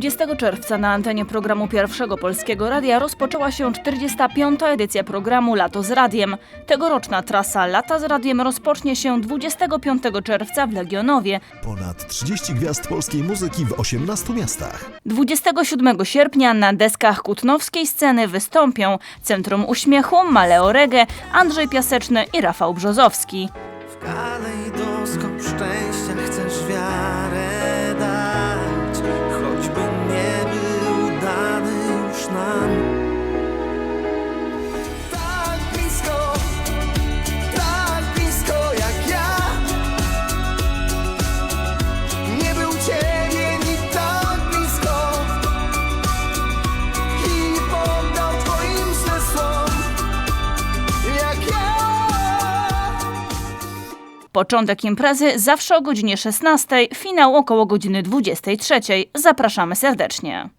20 czerwca na antenie programu Pierwszego Polskiego Radia rozpoczęła się 45. edycja programu Lato z Radiem. Tegoroczna trasa Lata z Radiem rozpocznie się 25 czerwca w Legionowie. Ponad 30 gwiazd polskiej muzyki w 18 miastach. 27 sierpnia na deskach kutnowskiej sceny wystąpią Centrum Uśmiechu, Maleo Reggae, Andrzej Piaseczny i Rafał Brzozowski. Początek imprezy zawsze o godzinie 16, finał około godziny 23. Zapraszamy serdecznie.